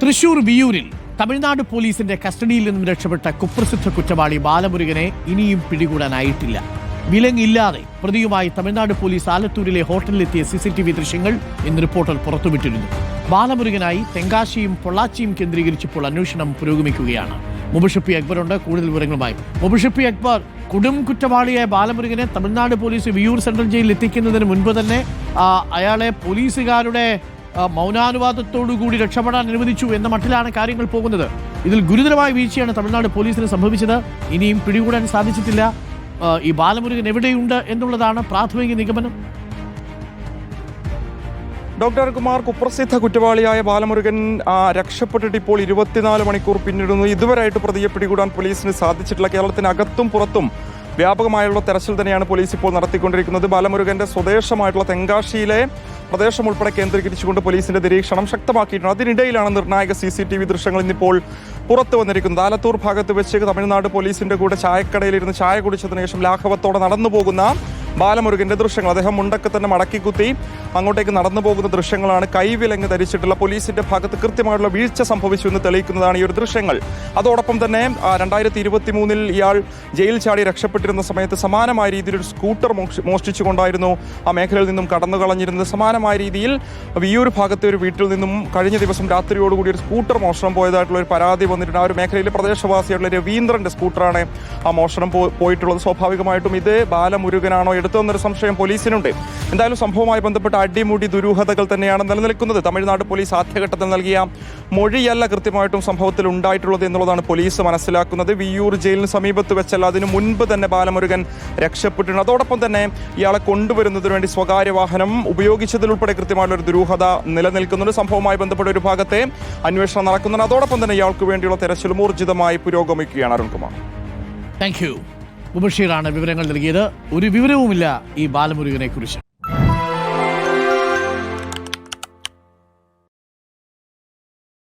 തൃശൂർ വിയൂരിൽ തമിഴ്നാട് പോലീസിന്റെ കസ്റ്റഡിയിൽ നിന്നും രക്ഷപ്പെട്ട കുപ്രസിദ്ധ കുറ്റവാളി ബാലമുരുകനെ ഇനിയും പിടികൂടാനായിട്ടില്ല. വിലങ്ങില്ലാതെ പ്രതിയുമായി തമിഴ്നാട് പോലീസ് ആലത്തൂരിലെ ഹോട്ടലിലെത്തിയ സി സി ടി വി ദൃശ്യങ്ങൾ ഇന്ന് റിപ്പോർട്ടർ പുറത്തുവിട്ടിരുന്നു. ബാലമുരുകനായി തെങ്കാശിയും പൊള്ളാച്ചിയും കേന്ദ്രീകരിച്ചപ്പോൾ അന്വേഷണം പുരോഗമിക്കുകയാണ്. മുബഷപ്പി അക്ബറുണ്ട് കൂടുതൽ വിവരങ്ങളുമായി മുബഷപ്പി അക്ബർ കൊടും കുറ്റവാളിയായ ബാലമുരുകനെ തമിഴ്നാട് പോലീസ് വിയൂർ സെൻട്രൽ ജയിലിൽ എത്തിക്കുന്നതിന് മുൻപ് തന്നെ അയാളെ പോലീസുകാരുടെ ആ, മൗനാനുവാദത്തോടു കൂടി രക്ഷപ്പെടാൻ അനുവദിച്ചു എന്ന മട്ടിലാണ് കാര്യങ്ങൾ പോകുന്നത്. ഇതിൽ ഗുരുതരമായ വീഴ്ചയാണ് തമിഴ്നാട് പോലീസിന് സംഭവിച്ചത്. ഇനിയും പിടികൂടാൻ സാധിച്ചിട്ടില്ല. ഈ ബാലമുരുകൻ എവിടെയുണ്ട് എന്നുള്ളതാണ് പ്രാഥമിക നിഗമനം. ഡോക്ടർ കുമാർ കുപ്രസിദ്ധ കുറ്റവാളിയായ ബാലമുരുകൻ രക്ഷപ്പെട്ടിട്ട് ഇപ്പോൾ ഇരുപത്തിനാല് മണിക്കൂർ പിന്നിടുന്നു. ഇതുവരെയായിട്ട് പ്രതിയെ പിടികൂടാൻ പോലീസിന് സാധിച്ചിട്ടില്ല. കേരളത്തിനകത്തും പുറത്തും വ്യാപകമായുള്ള തെരച്ചിൽ തന്നെയാണ് പോലീസ് ഇപ്പോൾ നടത്തിക്കൊണ്ടിരിക്കുന്നത്. ബാലമുരുകന്റെ സ്വദേശമായിട്ടുള്ള തെങ്കാശിയിലെ പ്രദേശം ഉൾപ്പെടെ കേന്ദ്രീകരിച്ചുകൊണ്ട് പോലീസിന്റെ നിരീക്ഷണം ശക്തമാക്കിയിട്ടുണ്ട്. അതിനിടയിലാണ് നിർണായക സി സി ടി വി ദൃശ്യങ്ങൾ ഇന്നിപ്പോൾ പുറത്തു വന്നിരിക്കുന്നത്. ആലത്തൂർ ഭാഗത്ത് വെച്ച് തമിഴ്നാട് പോലീസിന്റെ കൂടെ ചായക്കടയിലിരുന്ന് ചായ കുടിച്ചതിന് ശേഷം ലാഘവത്തോടെ നടന്നു പോകുന്ന ബാലമുരുകന്റെ ദൃശ്യങ്ങൾ. അദ്ദേഹം മുണ്ടൊക്കെ തന്നെ മടക്കി കുത്തി അങ്ങോട്ടേക്ക് നടന്നു പോകുന്ന ദൃശ്യങ്ങളാണ് കൈവിലങ്ങ് ധരിച്ചിട്ടുള്ള പോലീസിന്റെ ഭാഗത്ത് കൃത്യമായിട്ടുള്ള വീഴ്ച സംഭവിച്ചു എന്ന് തെളിയിക്കുന്നതാണ് ഈ ഒരു ദൃശ്യങ്ങൾ. അതോടൊപ്പം തന്നെ രണ്ടായിരത്തി ഇരുപത്തി മൂന്നിൽ ഇയാൾ ജയിൽ ചാടി രക്ഷപ്പെട്ടിരുന്ന സമയത്ത് സമാനമായ രീതിയിൽ ഒരു സ്കൂട്ടർ മോഷ- മോഷ്ടിച്ചുകൊണ്ടായിരുന്നു ആ മേഖലയിൽ നിന്നും കടന്നു കളഞ്ഞിരുന്നത് സമാനമായ രീതിയിൽ വിയൂർ ഭാഗത്തെ ഒരു വീട്ടിൽ നിന്നും കഴിഞ്ഞ ദിവസം രാത്രിയോടുകൂടി ഒരു സ്കൂട്ടർ മോഷണം പോയതായിട്ടുള്ള ഒരു പരാതി വന്നിട്ടുണ്ട്. ആ ഒരു മേഖലയിലെ പ്രദേശവാസിയായിട്ടുള്ള രവീന്ദ്രന്റെ സ്കൂട്ടറാണ് ആ മോഷണം പോയിട്ടുള്ളത്. സ്വാഭാവികമായിട്ടും ഇത് ബാലമുരുകനാണോ എടുത്തതെന്നൊരു സംശയം പോലീസിനുണ്ട്. എന്തായാലും സംഭവവുമായി ബന്ധപ്പെട്ട അടിമുടി ദുരൂഹതകൾ തന്നെയാണ് നിലനിൽക്കുന്നത്. തമിഴ്നാട് പോലീസ് ആദ്യഘട്ടത്തിൽ നൽകിയ മൊഴിയല്ല കൃത്യമായിട്ടും സംഭവത്തിൽ ഉണ്ടായിട്ടുള്ളത് എന്നുള്ളതാണ് പോലീസ് മനസ്സിലാക്കുന്നത്. വിയൂർ ജയിലിന് സമീപത്ത് വെച്ചല്ല അതിനു മുൻപ് തന്നെ ബാലമുരുകൻ രക്ഷപ്പെട്ടിട്ടുണ്ട്. അതോടൊപ്പം തന്നെ ഇയാളെ കൊണ്ടുവരുന്നതിന് വേണ്ടി സ്വകാര്യ വാഹനം ഉപയോഗിച്ചതിലുൾപ്പെടെ കൃത്യമായിട്ടുള്ള ഒരു ദുരൂഹത നിലനിൽക്കുന്നുണ്ട്. സംഭവവുമായി ബന്ധപ്പെട്ട ഒരു ഭാഗത്തെ അന്വേഷണം നടക്കുന്നുണ്ട്. അതോടൊപ്പം തന്നെ ഇയാൾക്ക് വേണ്ടിയുള്ള തെരച്ചിലും ഊർജിതമായി പുരോഗമിക്കുകയാണ് അരുൺകുമാർ. താങ്ക് മുബഷീറാണ് വിവരങ്ങൾ നൽകിയത്. ഒരു വിവരവുമില്ല ഈ ബാലമുരുകനെ കുറിച്ച്